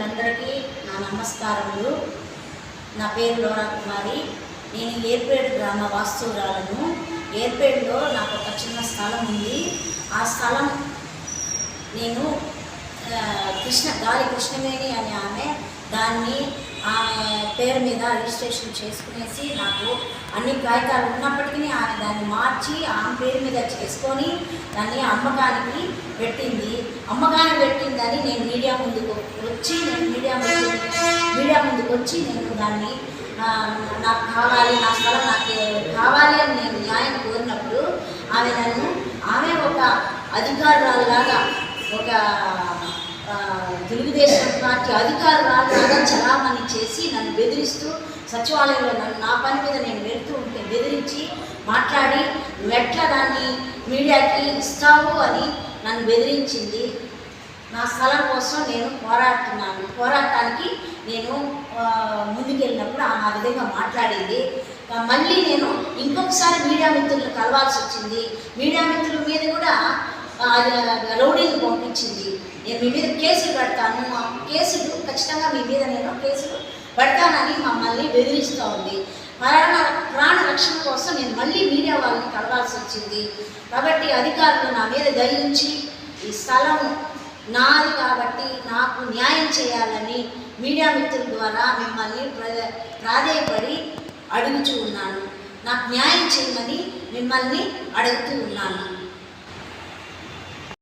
మిత్రులందరికీ నా నమస్కారములు. నా పేరు లోరా కుమారి. నేను ఏర్పేడు గ్రామ వాస్తువురాలను ఏర్పేడులో నాకు ఒక చిన్న స్థలం ఉంది. ఆ స్థలం నేను కృష్ణ గాలి కృష్ణవేణి అనే దాన్ని ఆమె పేరు మీద రిజిస్ట్రేషన్ చేసుకునేసి నాకు అన్ని కాగితాలు ఉన్నప్పటికీ ఆమె దాన్ని మార్చి ఆమె పేరు మీద చేసుకొని దాన్ని అమ్మకానికి పెట్టింది. అమ్మకానికి పెట్టిందని నేను మీడియా ముందుకు వచ్చి నేను మీడియా ముందు మీడియా ముందుకు వచ్చి నేను దాన్ని నాకు కావాలి నా స్థలం నాకు కావాలి అని నేను న్యాయం కోరినప్పుడు ఆమె నన్ను ఆమె ఒక అధికారురాలులాగా ఒక తెలుగుదేశం పార్టీ అధికారురాలులాగా చలామణి చేసి నన్ను బెదిరిస్తూ సచివాలయంలో నన్ను నా పని మీద నేను వెళ్తూ ఉంటే బెదిరించి మాట్లాడి నువ్వెట్లా దాన్ని మీడియాకి ఇస్తావు? అని నన్ను బెదిరించింది. నా స్థలం కోసం నేను పోరాడుతున్నాను. పోరాటానికి నేను ముందుకెళ్ళినప్పుడు ఆమె ఆ విధంగా మాట్లాడింది. మళ్ళీ నేను ఇంకొకసారి మీడియా మిత్రులను కలవాల్సి వచ్చింది. మీడియా మిత్రుల మీద కూడా రౌడీని పంపించింది. నేను మీ మీద కేసులు పెడతాను మా కేసులు ఖచ్చితంగా మీ మీద నేను కేసులు పెడతానని మమ్మల్ని బెదిరిస్తూ ఉంది. ప్రాణ ప్రాణ రక్షణ కోసం నేను మళ్ళీ మీడియా వాళ్ళని కలవాల్సి వచ్చింది. కాబట్టి అధికారులు నా మీద దయించి ఈ స్థలం నాది కాబట్టి నాకు న్యాయం చేయాలని మీడియా మిత్రుల ద్వారా మిమ్మల్ని ప్రాధేయపడి అడుగుచూ ఉన్నాను. నాకు న్యాయం చేయమని మిమ్మల్ని అడుగుతూ ఉన్నాను.